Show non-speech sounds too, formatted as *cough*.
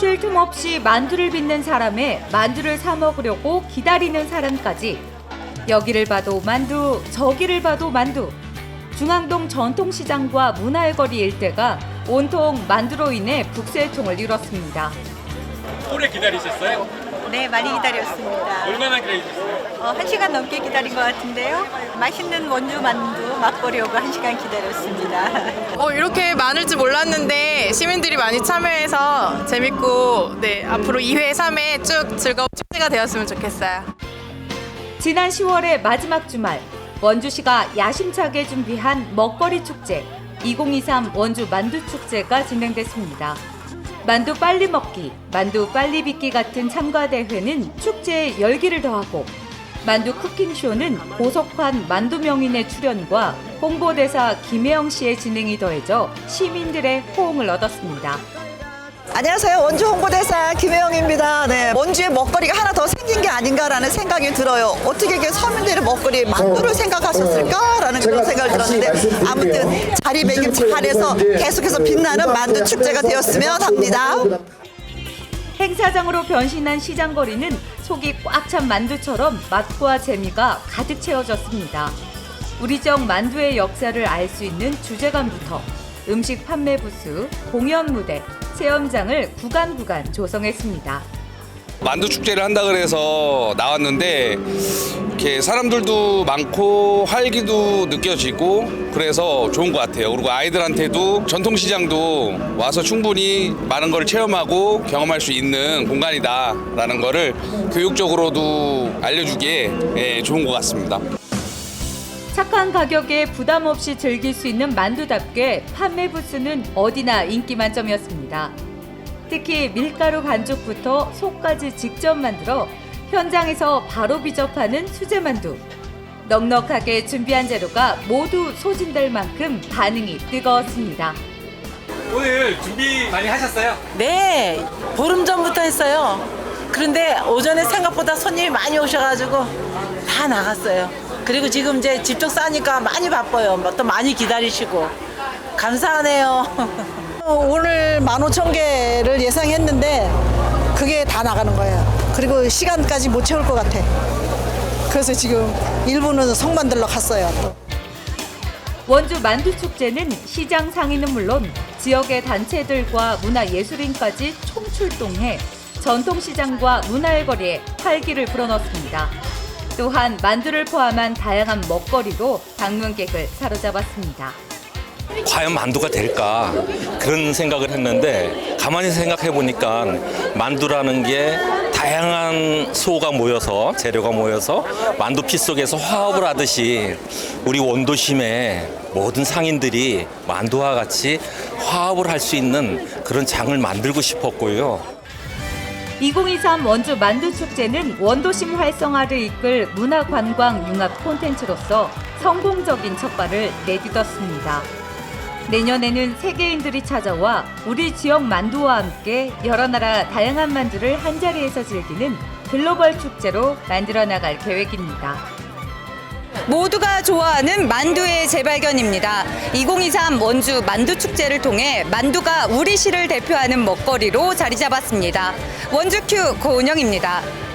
쉴 틈 없이 만두를 빚는 사람에 만두를 사 먹으려고 기다리는 사람까지 여기를 봐도 만두, 저기를 봐도 만두. 중앙동 전통시장과 문화의 거리 일대가 온통 만두로 인해 북새통을 이뤘습니다. 오래 기다리셨어요? 네, 많이 기다렸습니다. 얼마나 기다리셨어요? 어, 한 시간 넘게 기다린 것 같은데요. 맛있는 원주 만두 맛보려고 한 시간 기다렸습니다. 어, 이렇게 많을 줄 몰랐는데 시민들이 많이 참여해서 재밌고 네, 앞으로 2회, 3회 쭉 즐거운 축제가 되었으면 좋겠어요. 지난 10월의 마지막 주말 원주시가 야심차게 준비한 먹거리 축제 2023 원주 만두 축제가 진행됐습니다. 만두 빨리 먹기, 만두 빨리 빚기 같은 참가 대회는 축제에 열기를 더하고 만두 쿠킹쇼는 고석환 만두 명인의 출연과 홍보대사 김혜영 씨의 진행이 더해져 시민들의 호응을 얻었습니다. 안녕하세요. 원주 홍보대사 김혜영입니다. 네, 원주에 먹거리가 하나 더 생긴 게 아닌가라는 생각이 들어요. 어떻게 이게 서민들의 먹거리 만두를 생각하셨을까라는 그런 생각이 들었는데 아무튼 자리매김 잘해서 계속해서 빛나는 만두 축제가 되었으면 합니다. 행사장으로 변신한 시장거리는 속이 꽉 찬 만두처럼 맛과 재미가 가득 채워졌습니다. 우리 지역 만두의 역사를 알 수 있는 주제관부터 음식 판매 부스, 공연 무대, 체험장을 구간 구간 조성했습니다. 만두 축제를 한다 그래서 나왔는데 이렇게 사람들도 많고 활기도 느껴지고 그래서 좋은 것 같아요. 그리고 아이들한테도 전통시장도 와서 충분히 많은 걸 체험하고 경험할 수 있는 공간이다라는 거를 교육적으로도 알려주기에 예, 좋은 것 같습니다. 착한 가격에 부담 없이 즐길 수 있는 만두답게 판매 부스는 어디나 인기 만점이었습니다. 특히 밀가루 반죽부터 속까지 직접 만들어 현장에서 바로 비접하는 수제 만두. 넉넉하게 준비한 재료가 모두 소진될 만큼 반응이 뜨거웠습니다. 오늘 준비 많이 하셨어요? 네, 보름 전부터 했어요. 그런데 오전에 생각보다 손님이 많이 오셔가지고 다 나갔어요. 그리고 지금 이제 집쪽 싸니까 많이 바빠요. 뭐또 많이 기다리시고 감사하네요. *laughs* 오늘 15,000개를 예상했는데 그게 다 나가는 거예요. 그리고 시간까지 못 채울 것 같아. 그래서 지금 일부는 성 만들러 갔어요. 또. 원주 만두 축제는 시장 상인은 물론 지역의 단체들과 문화예술인까지 총출동해 전통시장과 문화의 거리에 활기를 불어넣습니다. 또한 만두를 포함한 다양한 먹거리로 방문객을 사로잡았습니다. 과연 만두가 될까 그런 생각을 했는데 가만히 생각해 보니까 만두라는 게 다양한 소가 모여서 재료가 모여서 만두 피 속에서 화합을 하듯이 우리 원도심의 모든 상인들이 만두와 같이 화합을 할 수 있는 그런 장을 만들고 싶었고요. 2023 원주 만두 축제는 원도심 활성화를 이끌 문화관광 융합 콘텐츠로서 성공적인 첫발을 내딛었습니다. 내년에는 세계인들이 찾아와 우리 지역 만두와 함께 여러 나라 다양한 만두를 한자리에서 즐기는 글로벌 축제로 만들어 나갈 계획입니다. 모두가 좋아하는 만두의 재발견입니다. 2023 원주 만두 축제를 통해 만두가 우리 시를 대표하는 먹거리로 자리 잡았습니다. 원주 큐 고은영입니다.